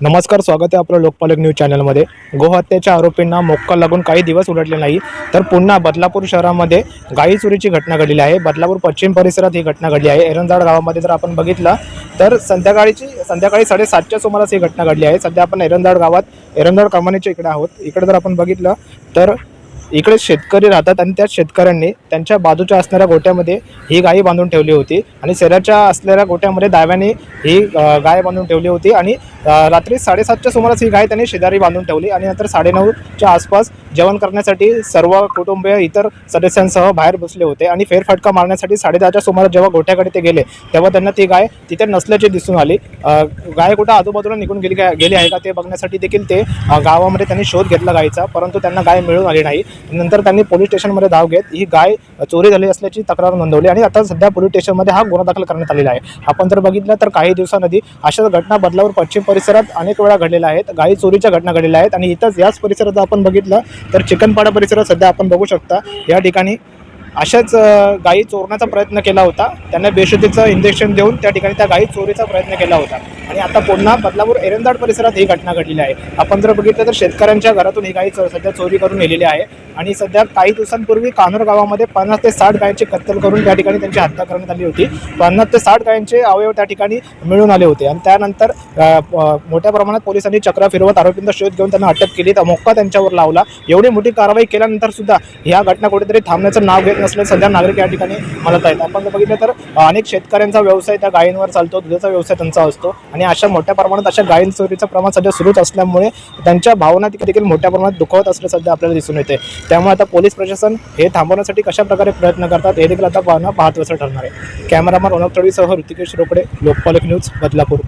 नमस्कार स्वागत आहे आपलं लोकपालक न्यूज चॅनलमध्ये. गोहत्येच्या आरोपींना मोक्का लागून काही दिवस उलटले नाही तर पुन्हा बदलापूर शहरामध्ये गाई चोरीची घटना घडलेली आहे. बदलापूर पश्चिम परिसरात ही घटना घडली आहे. एरंजाड गावामध्ये जर आपण बघितलं तर संध्याकाळीची संध्याकाळी साडेसातच्या सुमारास ही घटना घडली आहे. सध्या आपण एरंजाड गावात एरंजाड कमानीच्या इकडे आहोत. इकडे जर आपण बघितलं तर इकडे शेतकरी राहतात आणि त्या शेतकऱ्यांनी त्यांच्या बाजूच्या असणाऱ्या गोट्यामध्ये ही गाई बांधून ठेवली होती आणि शहराच्या असलेल्या गोट्यामध्ये दाव्याने ही गाय बांधून ठेवली होती आणि रात्री साडेसातच्या सुमारास ही गाय त्यांनी शेजारी बांधून ठेवली आणि नंतर साडेनऊच्या आसपास जेवण करण्यासाठी सर्व कुटुंबीय इतर सदस्यांसह बाहेर बसले होते आणि फेरफटका मारण्यासाठी साडेदहाच्या सुमारास जेव्हा गोठ्याकडे ते गेले तेव्हा त्यांना ती गाय तिथे नसल्याची दिसून आली. गाय कुठं आजूबाजूला निघून गेली गेली आहे का ते बघण्यासाठी देखील ते गावामध्ये त्यांनी शोध घेतला गायचा परंतु त्यांना गाय मिळून आली नाही. नंतर त्यांनी पोलीस स्टेशनमध्ये धाव घेत ही गाय चोरी झाली असल्याची तक्रार नोंदवली आणि आता सध्या पोलीस स्टेशनमध्ये हा गुन्हा दाखल करण्यात आलेला आहे. आपण जर बघितलं तर काही दिवसांआधी अशा घटना बदलावर पश्चिम परिसरात अनेक वेळा घडलेल्या आहेत गाई चोरीच्या घटना घडलेल्या आहेत आणि इथंच याच परिसरात आपण बघितलं तर चिकनपाडा परिसरात सध्या आपण बघू शकता. या ठिकाणी अशाच गाई गायी चोरण्याचा प्रयत्न केला होता. त्यांना बेशुद्धीचं इंजेक्शन देऊन त्या ठिकाणी त्या गायी चोरीचा प्रयत्न केला होता. आणि आता पुन्हा बदलापूर एरंदाड परिसरात ही घटना घडलेली आहे. आपण जर बघितलं तर शेतकऱ्यांच्या घरातून ही गायी चो- सध्या चोरी करून नेलेली आहे. आणि सध्या काही दिवसांपूर्वी कानोर गावामध्ये पन्नास ते साठ गायांची कत्तल करून त्या ठिकाणी त्यांची हत्या करण्यात आली होती. पन्नास ते साठ गायींचे अवयव त्या ठिकाणी मिळून आले होते. आणि त्यानंतर मोठ्या प्रमाणात पोलिसांनी चक्र फिरवत आरोपींचा शोध घेऊन त्यांना अटक केली. तर मोक्का त्यांच्यावर लावला. एवढी मोठी कारवाई केल्यानंतर सुद्धा ह्या घटना कुठेतरी थांबण्याचं नाव घेत नसलं सध्या नागरिक या ठिकाणी म्हणत आहेत. आपण जर बघितलं तर अनेक शेतकऱ्यांचा व्यवसाय त्या गायींवर चालतो. दुधाचा व्यवसाय त्यांचा असतो. आणि आणि अशा मोठ्या प्रमाणात अशा गायन चोरीचं प्रमाण सध्या सुरूच असल्यामुळे त्यांच्या भावना ती देखील मोठ्या प्रमाणात दुखवत असलं सध्या आपल्याला दिसून येते त्यामुळे आता पोलीस प्रशासन हे थांबवण्यासाठी कशा प्रकारे प्रयत्न करतात हे देखील आता पाहणं पाहत ठरणार आहे. कॅमेरामन ओनक तळीसह ऋतिकेश रोकडे लोकपालक न्यूज बदलापूर.